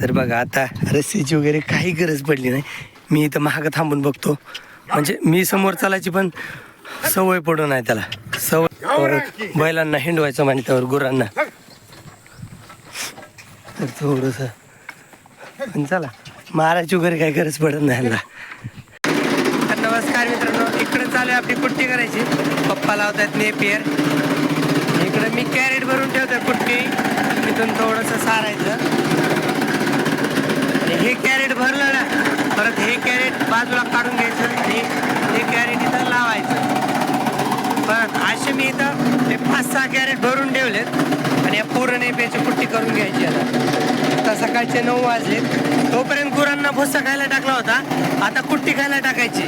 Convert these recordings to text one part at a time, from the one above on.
तर बघा आता रस्त्याची वगैरे काही गरज पडली नाही. मी इथं महाग थांबून बघतो. म्हणजे मी समोर चालायची पण सवय पडू नाही त्याला. सवय बैलांना हिंडवायचं म्हणे त्यावर गुरांना. तर थोडंसं. पण चला मारायची वगैरे काही गरज पडत नाही नमस्कार मित्रांनो इकडे चालू आहे आपली कुट्टी करायची. पप्पा लावतात नेपियर इकडे मी कॅरेट भरून ठेवतोय कुट्टी. तिथून थोडंसं सारायचं. हे कॅरेट भरलं ना परत हे कॅरेट बाजूला काढून घ्यायचं आणि हे कॅरेट इथं लावायचं. परत असे मी इथं हे पाच सहा कॅरेट भरून ठेवलेत आणि या पूर्ण नेप्याची कुट्टी करून घ्यायची आता. आता सकाळचे नऊ वाजले तोपर्यंत गुरांना भुस्सा खायला टाकला होता. आता कुट्टी खायला टाकायची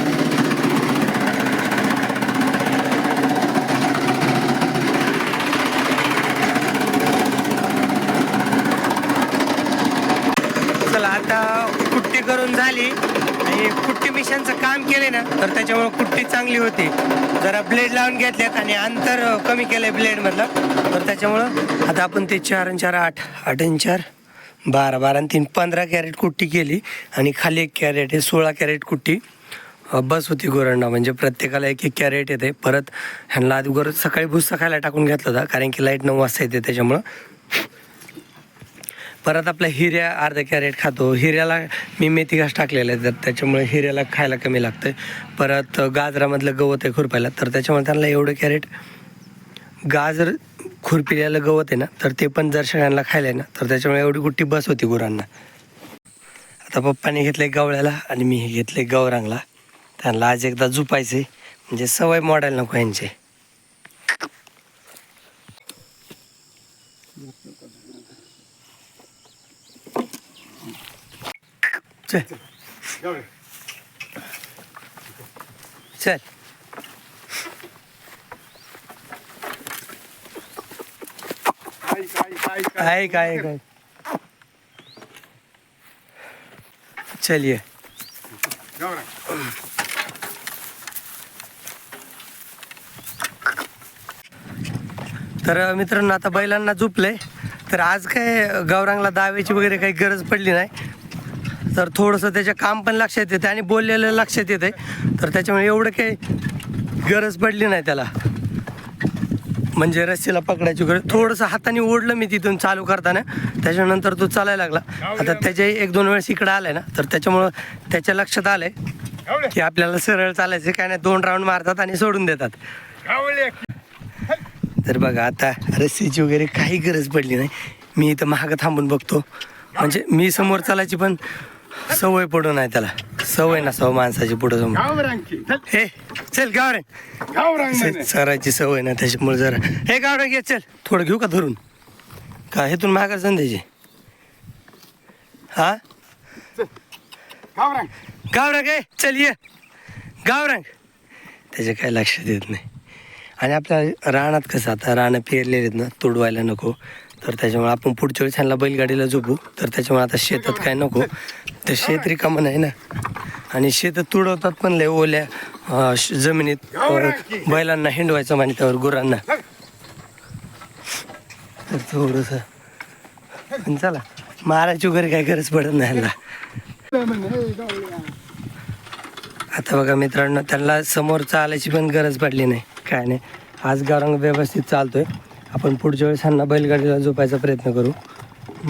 चला आता कुट्टी करून झाली. आणि कुट्टी मिशनचं काम केले ना तर त्याच्यामुळे कुट्टी चांगली होती. जरा ब्लेड लावून घेतल्यात आणि अंतर कमी केलंय ब्लेड मधलं तर त्याच्यामुळं आता आपण ते चार आणि चार आठ आठ आणि चार बारा बारा आणि तीन पंधरा कॅरेट कुट्टी केली. आणि खाली एक कॅरेट आहे सोळा कॅरेट कुट्टी. बस होती गोरांना म्हणजे प्रत्येकाला एक एक कॅरेट येते. परत ह्यांना आधी गोर सकाळी भुस्सा खायला टाकून घेतला होता कारण की लाइट नऊ वाजता येते त्याच्यामुळं. परत आपला हिऱ्या अर्धा कॅरेट खातो. हिऱ्याला मी मेथी घास टाकलेला आहे तर त्याच्यामुळे हिऱ्याला खायला कमी लागतं परत गाजरामधलं गवत आहे खुरपायला तर त्याच्यामुळे त्यांना एवढं कॅरेट गाजर खुरपिलेलं गवत आहे ना तर ते पण जर शेळ्यांना खायला आहे ना तर त्याच्यामुळे एवढी गुट्टी बस होती गुरांना. आता पप्पाने घेतले गवळ्याला आणि मी घेतले गौरांगला. त्यांना आज एकदा झुपायचे म्हणजे सवय मॉडेल नको यांचे. चल चल आहे काय काय चलिए तर मित्रांनो आता बैलांना झोपले तर आज काय गौरांगला दाव्याची वगैरे काही गरज पडली नाही. तर थोडंसं त्याचे काम पण लक्षात येते आणि बोललेलं लक्षात येते. तर त्याच्यामुळे एवढं काही गरज पडली नाही त्याला. म्हणजे रस्सीला पकडायची गरज थोडंसं हाताने ओढलं मी तिथून चालू करताना. त्याच्यानंतर तो चालायला लागला. आता त्याच्या एक दोन वेळेस इकडं आलाय ना तर त्याच्यामुळं त्याच्या लक्षात आलंय की आपल्याला सरळ चालायचं काय नाही दोन राऊंड मारतात आणि सोडून देतात. तर बघा आता रस्सीची वगैरे काही गरज पडली नाही. मी इथं महाग थांबून बघतो. म्हणजे मी समोर चालायची पण सवय पडू नाही त्याला. सवय नसावं माणसाची पुढं समोर हे चल गावरे सरायची सवय ना त्याच्यामुळे जरा. हे गावरे घे चल. थोडं घेऊ का धरून? का हेतून मागा संध्याची हा? गावरंग आहे चल ये. गावरंग त्याचे काय लक्षात येत नाही. आणि आपल्या रानात कसं आता रानं पेरलेले आहेत ना तुडवायला नको. तर त्याच्यामुळे आपण पुढच्या वेळेस ह्यांना बैलगाडीला झोपू. तर त्याच्यामुळे आता शेतात काय नको. तर शेत रिकामं नाही ना. आणि शेतात तुडवतात पण लय ओल्या जमिनीत. बैलांना हिंडवायचं म्हणे त्यावर गुरांना. तर थोडंसं. पण चला मारायची वगैरे काय गरज पडत नाही ह्याला आता बघा मित्रांनो त्यांना समोर चालायची पण गरज पडली नाही. काय नाही. आज गौरंग व्यवस्थित चालतोय. आपण पुढच्या वेळेस ह्यांना बैलगाडीला झोपायचा प्रयत्न करू.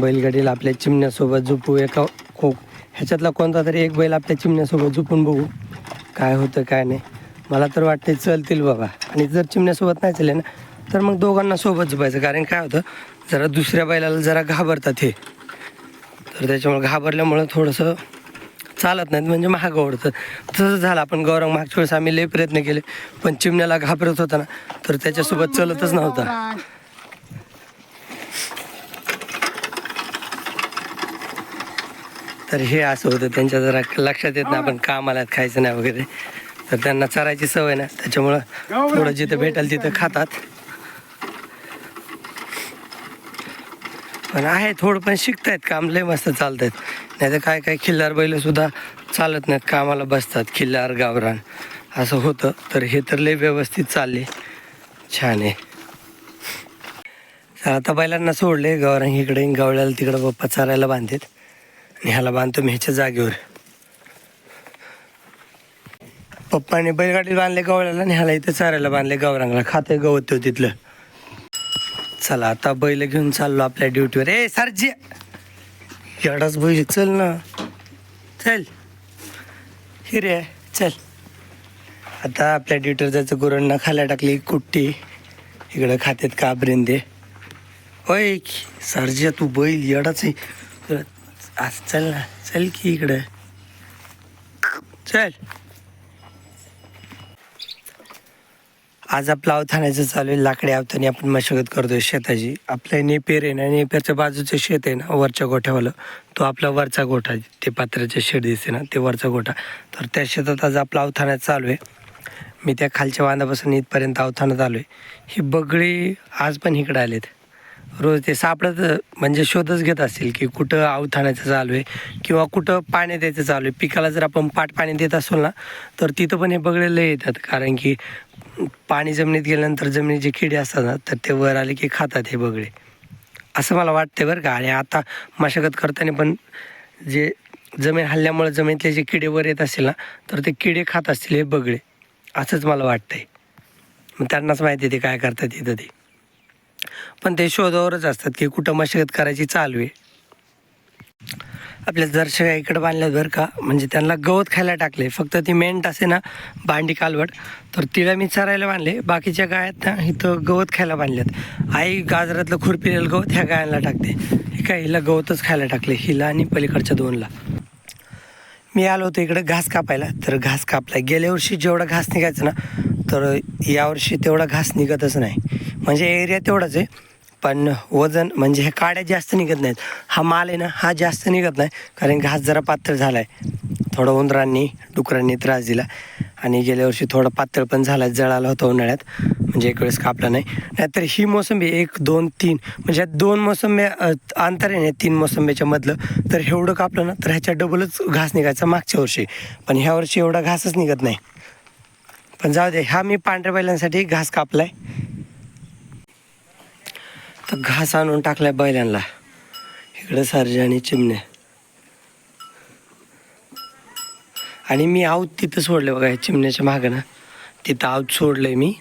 बैलगाडीला आपल्या चिमण्यासोबत झोपू एका को ह्याच्यातला कोणता तरी एक बैल आपल्या चिमण्यासोबत झोपून बघू. काय होतं काय नाही. मला तर वाटते चलतील बाबा. आणि जर चिमण्यासोबत नाही चालले ना तर मग दोघांना सोबत झोपायचं. कारण काय होतं जरा दुसऱ्या बैलाला जरा घाबरतात हे. तर त्याच्यामुळे घाबरल्यामुळं थोडंसं चालत नाहीत म्हणजे महाग आवडतं तसंच झालं आपण गौरव मागच्या वेळेस आम्ही लय प्रयत्न केले पण चिमण्याला घाबरत होता ना तर त्याच्यासोबत चलतच नव्हता. तर हे असं होतं. त्यांच्या जरा लक्षात येत नाही. आपण कामाला खायचं नाही वगैरे. तर त्यांना चरायची सवय ना. त्याच्यामुळं थोडं जिथं भेटेल तिथं खातात. पण आहे थोडं पण शिकतायत काम. लय मस्त चालतायत नाही तर काय काय खिल्लार बैल सुद्धा चालत नाहीत. कामाला बसतात. खिल्लार गावरान. असं होतं. तर हे तर लय व्यवस्थित चालले. छान आहे. तर आता बैलांना सोडले. गौरांग इकडे गवळ्याला तिकडं पप्पा चारायला बांधतात आणि ह्याला बांधतो मी ह्याच्या जागेवर. पप्पाने बैलगाडीला बांधले गवळ्याला आणि ह्याला इथं चारायला बांधले गवरांगला खाते गवत तो तिथलं. चला आता बैल घेऊन चाललो आपल्या ड्युटीवर. ए सरजी! एवढाच बैल चल ना. चल. हिरे चल. आता आपल्या ड्युटीवर जायचं. गुरांना खायला टाकली कुट्टी. इकडं खात्यात काबरेंदे. ओय सरजी तू बैल येडाच आहे. आज चल ना चल की इकडं. चल. आज आपला अवथाण्याचं चालू आहे लाकडे अवतानी आपण मशागत करतोय शेताची. आपलं नेपेर आहे ना नेपेरच्या बाजूचं शेत आहे ना वरच्या गोठ्यावालं तो आपला वरचा गोठा ते पात्राचे शेड दिसते ना ते वरचा गोठा. तर त्या शेतात आज आपलं अवथानात चालू आहे. मी त्या खालच्या बांधापासून इथपर्यंत अवथानात आलो आहे. ही बगळी आज पण इकडे आलेत. रोज ते सापडत म्हणजे शोधच घेत असतील की कुठं अवथाण्याचं चालू आहे किंवा कुठं पाणी द्यायचं चालू आहे. पिकाला जर आपण पाट पाणी देत असो ना तर तिथं पण हे बगळे येतात. कारण की पाणी जमिनीत गेल्यानंतर जमिनीचे किडे असतात ना तर ते वर आले की खातात हे बगळे. असं मला वाटते बरं का. आणि आता मशागत करताना पण जे जमीन हल्ल्यामुळे जमिनीतले जे किडे वर येत असतील ना तर ते किडे खात असतील हे बगळे. असंच मला वाटतंय. मग त्यांनाच माहिती आहे ते काय करतात तिथं ते. पण ते शोधावरच असतात की कुठं मशागत करायची चालू आहे. आपल्या जरशा इकडं बांधल्यात बरं का? म्हणजे त्यांना गवत खायला टाकले फक्त ती मेंट असे ना भांडी कालवड. तर तिला मी चरायला बांधले. बाकीच्या गायात ना इथं गवत खायला बांधल्यात आई गाजरातलं खुरपिलेलं गवत ह्या गायांना टाकते. हे काय हिला गवतच खायला टाकले हिला आणि पलीकडच्या दोनला. मी आलो होतो इकडं घास कापायला. तर घास कापला गेल्या वर्षी जेवढा घास निघायचा ना तर यावर्षी तेवढा घास निघतच नाही. म्हणजे एरिया तेवढाच आहे. पण वजन म्हणजे हे काड्या जास्त निघत नाहीत. हा माल आहे ना हा जास्त निघत नाही. कारण घास जरा पातळ झाला आहे थोडं उंदरांनी डुकरांनी त्रास दिला. आणि गेल्या वर्षी थोडा पातळ पण झाला जळाला होता उन्हाळ्यात. म्हणजे एक वेळेस कापला नाही. नाहीतर ही मोसंबी एक दोन तीन म्हणजे दोन मोसंब्या अंतर आहे ना तीन मोसंब्याच्या मधलं तर एवढं कापलं ना तर ह्याच्या डबलच घास निघायचा मागच्या वर्षी. पण ह्या वर्षी एवढा घासच निघत नाही. पण जाऊ दे हा मी पांढऱ्या बैलांसाठी घास कापलाय. तर घास आणून टाकलाय बैलांना. इकडं सारजे आणि चिमण्या आणि मी आऊत तिथं सोडलं बघा चिमण्याच्या मागं ना. तिथं आऊत सोडलंय मी.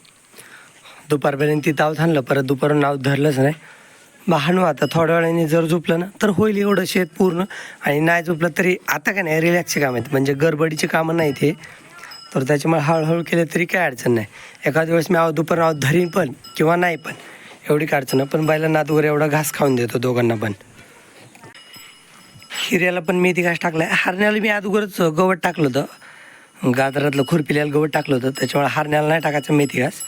दुपारपर्यंत तिथं आऊत आणलं परत दुपारून आऊत धरलंच नाही. मग हाणू आता थोड्या वेळाने जर झोपलं ना तर होईल एवढं शेत पूर्ण. आणि नाही झोपलं तरी आता का नाही रिलॅक्सचे काम आहेत. म्हणजे गडबडीचे कामं नाही ते तर त्याच्यामुळे हळूहळू केलं तरी काय अडचण नाही. एखाद्या वेळेस मी आव दुपार आव धरीन पण किंवा नाही पण. एवढी काय अडचण पण बैला नाद वगैरे एवढा घास खाऊन देतो दोघांना पण. हिऱ्याला पण मेथी घास टाकलाय. हरण्याला मी अगोदरच गवत टाकलं होतं. गाजरातलं खुरपिल्याला गवत टाकलं होतं. त्याच्यामुळे हरण्याला नाही टाकायचं मेथी घास.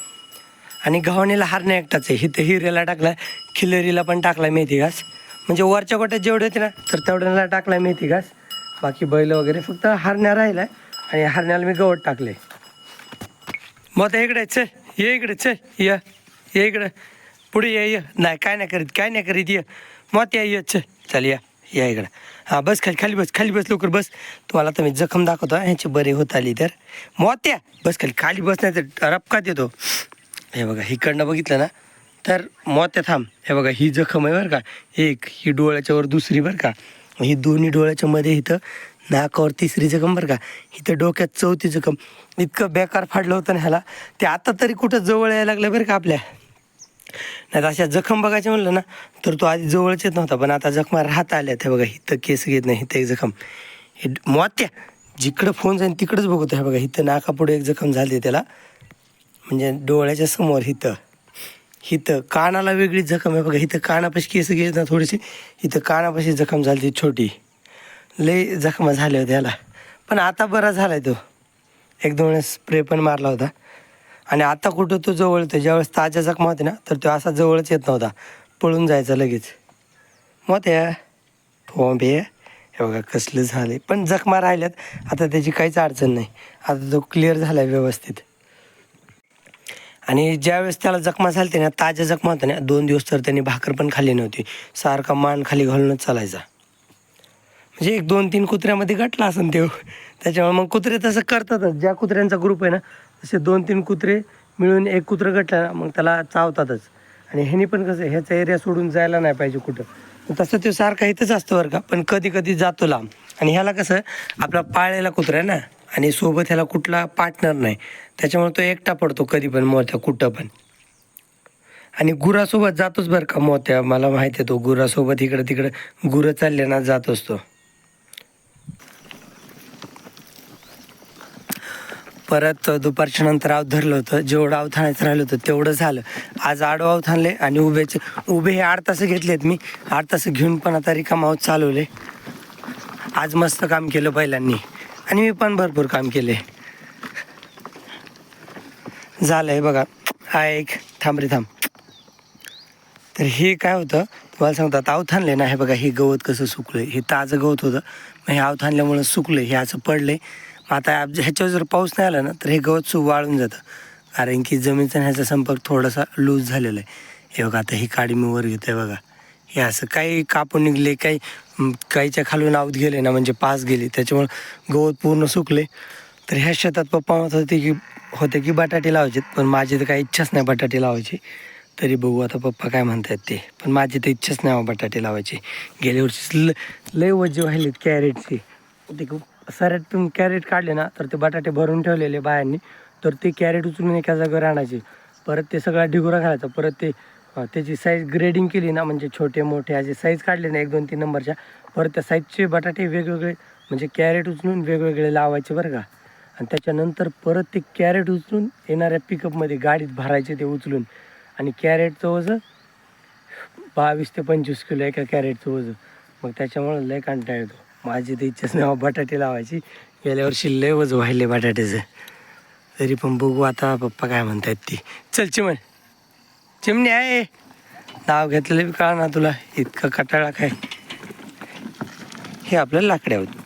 आणि गव्हाणीला हरण्या एकटाच आहे. हिथं हिऱ्याला टाकलाय खिलरीला पण टाकलाय मेथी घास. म्हणजे वरच्या गोट्यात जेवढे होते ना तर तेवढ्याला टाकलाय मेथी घास. बाकी बैल वगैरे फक्त हरण्या राहिलाय आणि हरण्याला मी गवत टाकले मग आता इकडे चल. ये इकडे चल. ये इकडं. पुढे ये ये. नाही काय नाही करीत काय नाही करीत ये. मग या ये. चल या या इकडं. हां बस खाली खाली बस खाली बस लवकर बस. तुम्हाला तर मी जखम दाखवतो ह्याची बरी होत आली तर. मोत्या बस खाली खाली बस नाही तर रपकात येतो. हे बघा हिकडनं बघितलं ना तर मोत्या थांब. हे बघा ही जखम आहे बरं का. एक ही डोळ्याच्यावर दुसरी बरं का. ही दोन्ही डोळ्याच्या मध्ये इथं नाकावर तिसरी जखम बरं का. इथं डोक्यात चौथी जखम. इतकं बेकार फाडलं होतं ना ह्याला. ते आता तरी कुठं जवळ यायला लागलं बरं का आपल्या? नाही अशा जखम बघायचं म्हणलं ना तर तो आधी जवळच येत नव्हता पण आता जखमा राहता आल्या त्या बघा इथं केस घेत नाही इथं एक जखम. हे मोत्या! जिकडं फोन जाईल तिकडंच बघतो आहे बघा इथं नाकापुढे एक जखम झाली त्याला. म्हणजे डोळ्याच्या समोर हिथं हिथं कानाला वेगळी जखम आहे बघा इथं कानापाशी केस घेत ना थोडीशी इथं कानापाशी जखम झाली ती छोटी. लय जखमा झाल्या होत्या याला पण आता बरा झाला आहे तो. एक दोन वेळेस स्प्रे पण मारला होता. आणि आता कुठं तो जवळ येतो ज्यावेळेस ताज्या जखमा होते ना तर तो असा जवळच येत नव्हता. पळून जायचा लगेच. मग त्या फॉम्बे हे बघा कसलं झाले पण जखमा राहिल्यात आता त्याची काहीच अडचण नाही. आता तो क्लिअर झाला आहे व्यवस्थित. आणि ज्यावेळेस त्याला जखमा झाली ना ताज्या जखमा होत्या ना दोन दिवस तर त्यांनी भाकर पण खाल्ली नव्हती. सारखा मान खाली घालूनच चालायचा. म्हणजे एक दोन तीन कुत्र्यामध्ये गटला असेल तो. त्याच्यामुळे मग कुत्रे तसं करतातच. ज्या कुत्र्यांचा ग्रुप आहे ना तसे दोन तीन कुत्रे मिळून एक कुत्रं गटलं मग त्याला चावतातच. आणि ह्यानी पण कसं ह्याचा एरिया सोडून जायला नाही पाहिजे कुठं. तसं तो सारखा इथंच असतो बरं का पण कधी कधी जातो लांब. आणि ह्याला कसं आपला पाळलेला कुत्रा आहे ना आणि सोबत ह्याला कुठला पार्टनर नाही. त्याच्यामुळे तो एकटा पडतो कधी पण मोठ्या कुठं पण. आणि गुरासोबत जातोच बरं का मोत्या मला माहिती आहे तो गुरासोबत इकडं तिकडं गुरं चालले ना जात असतो. परत दुपारच्या नंतर आव धरलं होतं. जेवढं अवथाणायचं राहिलं होतं तेवढं झालं. आज आडो आव आणि उभेचे उभे हे आठ तास घेतलेत मी. आठ तास घेऊन पण आता रिकाम आहोत चालवले. आज मस्त काम केलं पहिल्यांनी. आणि मी पण भरपूर काम केले. झालंय बघा. हा एक थांब रे थांब. तर हे काय होतं? तुम्हाला सांगतात आवथानले ना हे बघा हे गवत कसं सुकलंय. हे ताजं गवत होतं. मग हे आवथानल्यामुळं सुकलं हे असं पडलंय. आता ह्याच्यावर जर पाऊस नाही आला ना तर हे गवत सु वाळून जातं. कारण की जमिनीचा ह्याचा संपर्क थोडासा लूज झालेला आहे. हे बघा आता ही काडी मी वर घेतोय बघा. हे असं काही कापून निघले काही काहीच्या खालून आवत गेले ना म्हणजे पास गेले त्याच्यामुळं गवत पूर्ण सुकले. तर ह्या शेतात पप्पा म्हणत होते की होते की बटाटे लावायचे पण माझी तर काही इच्छाच नाही बटाटे लावायची. तरी बघू आता पप्पा काय म्हणतात ते. पण माझी तर इच्छाच नाही हो बटाटे लावायची. गेल्या वर्षी ल लय वजे व्हायलेत कॅरेटचे ते खूप सऱ्यातून कॅरेट काढले ना तर ते बटाटे भरून ठेवलेले बायांनी. तर ते कॅरेट उचलून एका जागेवर आणायचे. परत ते सगळा ढिगुरा घालायचा. परत ते त्याची साईज ग्रेडिंग केली ना म्हणजे छोटे मोठे असे साईज काढले ना एक दोन तीन नंबरच्या परत त्या साईजचे बटाटे वेगवेगळे म्हणजे कॅरेट उचलून वेगवेगळे लावायचे बरं का. आणि त्याच्यानंतर परत ते कॅरेट उचलून येणाऱ्या पिकअपमध्ये गाडीत भरायचे ते उचलून. आणि कॅरेटचं वजन बावीस ते पंचवीस किलो एका कॅरेटचं वजन. मग त्याच्यामुळं लय कंटाळ येतो. माझी तर इच्छाच नाही बटाटे लावायची. गेल्या वर्षी लय वज व्हायले बटाट्याचं. तरी पण बघू आता पप्पा काय म्हणतात ती. चल चिमण. चिमणी आहे. नाव घेतलेलं बी कळा ना तुला. इतकं कटाळा काय. हे आपल्याला लाकड्या होत.